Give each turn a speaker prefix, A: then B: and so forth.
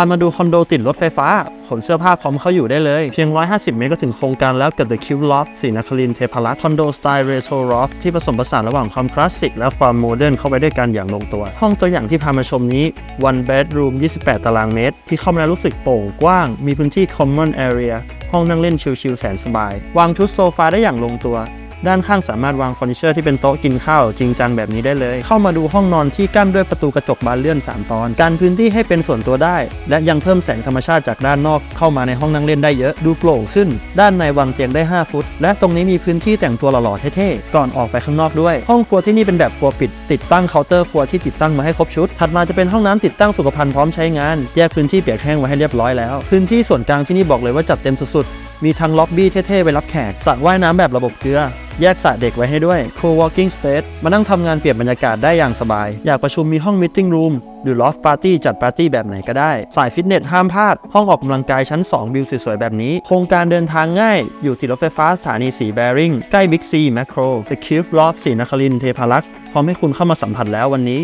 A: ามาดูคอนโดติดรถไฟฟ้า ขนเสื้อผ้าพร้อมเข้าอยู่ได้เลย เพียง 150 เมตรก็ถึงโครงการแล้วกับ The Cube Loft สีนครินเทพารักษ์คอนโดสไตล์เรโทรลอฟที่ผสมผสานระหว่างความคลาสสิกและความโมเดิร์นเข้าไปด้วยกันอย่างลงตัว ห้องตัวอย่างที่พามาชมนี้ one bedroom 28 ตารางเมตร ที่เข้ามาแล้วรู้สึกโปร่งกว้าง มีพื้นที่ common area ห้องนั่งเล่นชิลๆแสนสบาย วางชุดโซฟาได้อย่างลงตัว ด้านข้างสามารถวางเฟอร์นิเจอร์ที่เป็นโต๊ะกินข้าวจริงจังแบบนี้ได้เลย เข้ามาดูห้องนอนที่กั้นด้วยประตูกระจกบานเลื่อน 3 ตอน การพื้นที่ให้เป็นส่วนตัวได้ และยังเพิ่มแสงธรรมชาติจากด้านนอกเข้ามาในห้องนั่งเล่นได้เยอะ ดูโปร่งขึ้น ด้านในวางเตียงได้ 5 ฟุต และตรงนี้มีพื้นที่แต่งตัวหล่อๆเท่ๆ ก่อนออกไปข้างนอกด้วย ห้องครัวที่นี่เป็นแบบครัวปิด ติดตั้งเคาน์เตอร์ครัวที่ติดตั้งมาให้ครบชุด ถัดมาจะเป็นห้องน้ำติดตั้งสุขภัณฑ์พร้อมใช้งาน แยกพื้นที่เปียกแห้งไว้ให้เรียบร้อยแล้ว พื้นที่ส่วนกลางที่นี่บอกเลยว่าจัดเต็มสุดๆมีทั้งล็อบบี้เท่ๆไว้รับแขกสระว่ายน้ำแบบระบบเกลือ แยกสระเด็กไว้ให้ด้วย co-working space มานั่งทำงานเปลี่ยนบรรยากาศได้อย่างสบาย อยากประชุมมีห้อง meeting room หรือ loft party จัดปาร์ตี้แบบไหนก็ได้ สายฟิตเนสห้ามพลาด ห้องออกกำลังกายชั้น 2 วิวสวยๆ แบบนี้ โครงการเดินทางง่าย อยู่ติดรถไฟฟ้าสถานีสีแบริ่งใกล้บิ๊กซีแมคโคร The Cube Loft สีนครินเทพารักษ์พร้อมให้คุณเข้ามาสัมผัสแล้ววันนี้